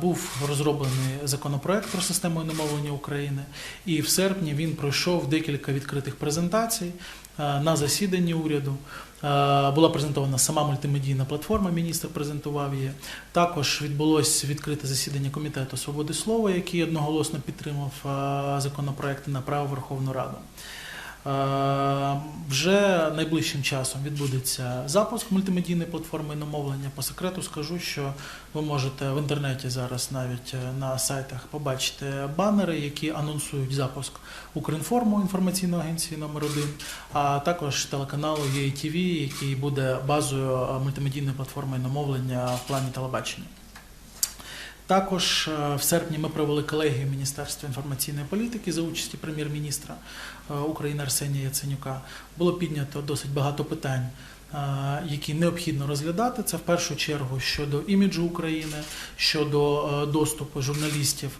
Був розроблений законопроект про систему іномовлення України, і в серпні він пройшов декілька відкритих презентацій е, на засіданні уряду. Е, Була презентована сама мультимедійна платформа, міністр презентував її. Також відбулось відкрите засідання комітету свободи слова, який одноголосно підтримав е, законопроект і направив Верховну Раду. Е, Вже найближчим часом відбудеться запуск мультимедійної платформи іномовлення. По секрету скажу, що ви можете в інтернеті зараз навіть е, на сайтах побачити банери, які анонсують запуск Укрінформу інформаційної агенції номер 1 а також телеканалу ЄТВ, який буде базою е, мультимедійної платформи іномовлення в плані телебачення. Також е, в серпні ми провели колегію Міністерства інформаційної політики за участі прем'єр-міністра е, України Арсенія Яценюка. Було піднято досить багато питань, які необхідно розглядати. Це в першу чергу щодо іміджу України, щодо е, доступу журналістів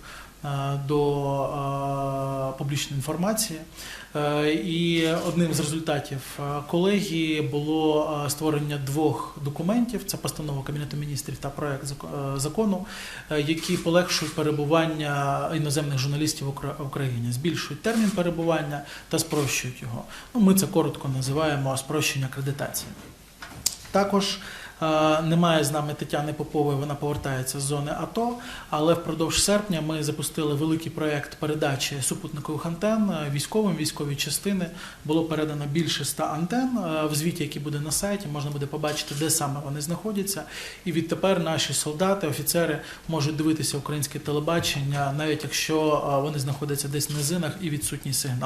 е, до е, публічної інформації. І одним з результатів колегії було створення двох документів: це постанова Кабінету міністрів та проект зак- закону, які полегшують перебування іноземних журналістів в Україні, збільшують термін перебування та спрощують його. Ну, ми це коротко називаємо спрощення акредитації. Також е, немає з нами Тетяни Попової, вона повертається з зони АТО, але впродовж серпня ми запустили великий проєкт передачі супутникових антен е, військовим, військові частини. Було передано більше ста антен. Е, В звіті, який буде на сайті, можна буде побачити, де саме вони знаходяться. І відтепер наші солдати, офіцери можуть дивитися українське телебачення, навіть якщо вони знаходяться десь в низинах і відсутній сигнал.